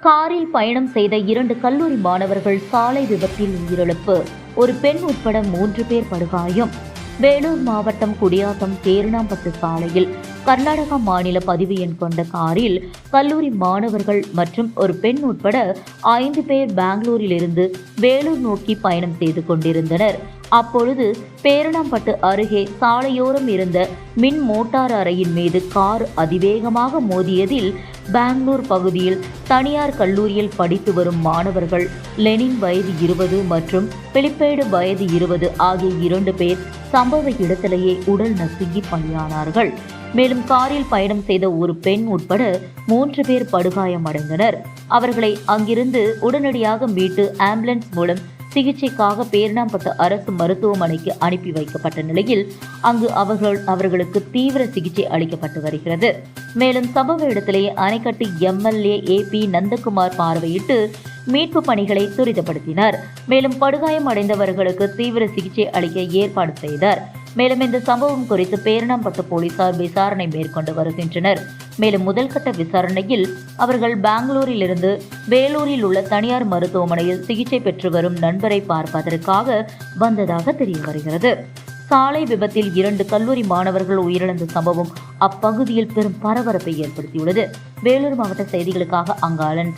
காரில் பயணம் செய்த இரண்டு கல்லூரி மாணவர்கள் சாலை விபத்தில் உயிரிழப்பு. ஒரு பெண் உட்பட மூன்று பேர் படுகாயம். வேலூர் மாவட்டம் குடியாத்தம் தேரணாம்பட்டு சாலையில் கர்நாடகா மாநில பதிவு எண் கொண்ட காரில் கல்லூரி மாணவர்கள் மற்றும் ஒரு பெண் உட்பட ஐந்து பேர் பெங்களூரிலிருந்து வேலூர் நோக்கி பயணம் செய்து கொண்டிருந்தனர். அப்பொழுது பேரணாம்பட்டு அருகே சாலையோரம் இருந்த மின் மோட்டார் அறையின் மீது கார் அதிவேகமாக மோதியதில் பெங்களூர் பகுதியில் தனியார் கல்லூரியில் படித்து வரும் மாணவர்கள் லெனின் வயது இருபது மற்றும் பிலிப்பைடு வயது இருபது ஆகிய இரண்டு பேர் சம்பவ இடத்திலேயே உடல் நசுங்கி பலியானார்கள் மேலும் காரில் பயணம் செய்த ஒரு பெண் உட்பட மூன்று பேர் படுகாயமடைந்தனர். அவர்களை அங்கிருந்து உடனடியாக மீட்டு ஆம்புலன்ஸ் மூலம் சிகிச்சைக்காக பேரணாம்பட்டு அரசு மருத்துவமனைக்கு அனுப்பி வைக்கப்பட்ட நிலையில் அங்கு அவர்கள் அவர்களுக்கு தீவிர சிகிச்சை அளிக்கப்பட்டு வருகிறது. மேலும் சம்பவ இடத்திலேயே அணைக்கட்டு எம்எல்ஏ ஏ பி நந்தகுமார் பார்வையிட்டு மீட்பு பணிகளை துரிதப்படுத்தினார். மேலும் படுகாயம் அடைந்தவர்களுக்கு தீவிர சிகிச்சை அளிக்க ஏற்பாடு செய்தார். மேலும் இந்த சம்பவம் குறித்து பேரணம்பட்டு போலீசார் விசாரணை மேற்கொண்டு வருகின்றனர். மேலும் முதல்கட்ட விசாரணையில் அவர்கள் பெங்களூரிலிருந்து வேலூரில் உள்ள தனியார் மருத்துவமனையில் சிகிச்சை பெற்று வரும் நண்பரை பார்ப்பதற்காக வந்ததாக தெரிய வருகிறது. சாலை விபத்தில் இரண்டு கல்லூரி மாணவர்கள் உயிரிழந்த சம்பவம் அப்பகுதியில் பெரும் பரபரப்பை ஏற்படுத்தியுள்ளது. வேலூர் மாவட்ட செய்திகளுக்காக அங்காளன்